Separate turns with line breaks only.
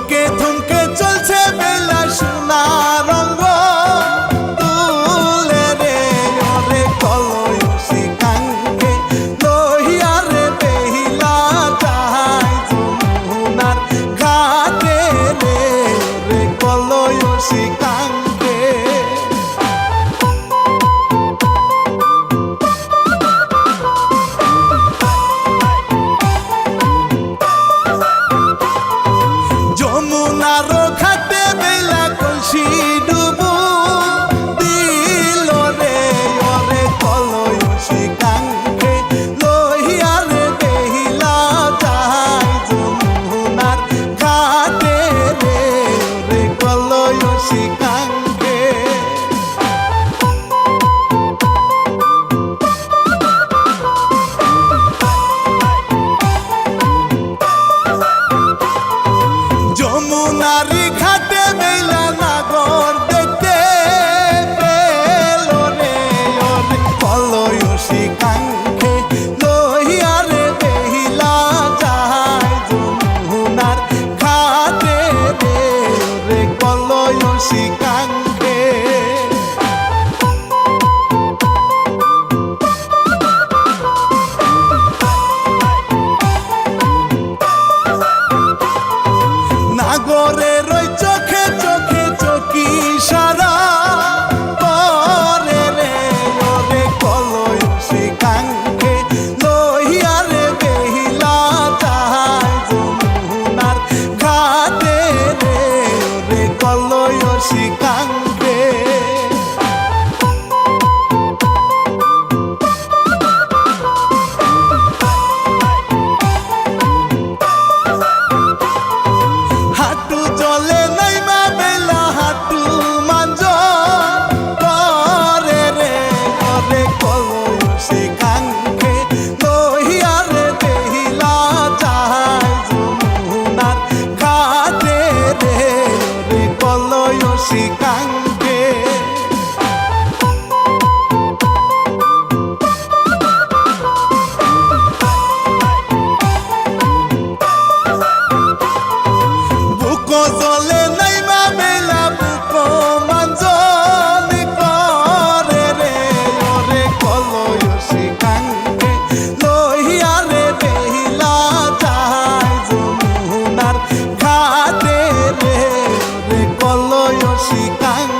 ঠুমকে ঠুমকে চলছে বেলা সোনা তুলে রে ওরে কলসি কাঙ্গে লহিয়া বেহিলা চাই সোনার ঘাটে রে রে কলসি কাঙ্গে i música. জলে নাইমা বেলা উপমান করে রে ওরে কলয়সি কাঙ্গে লইয়া রে বেহিলা যায় যমুনার ঘাটে রে ওরে কলয়সি কাঙ্গে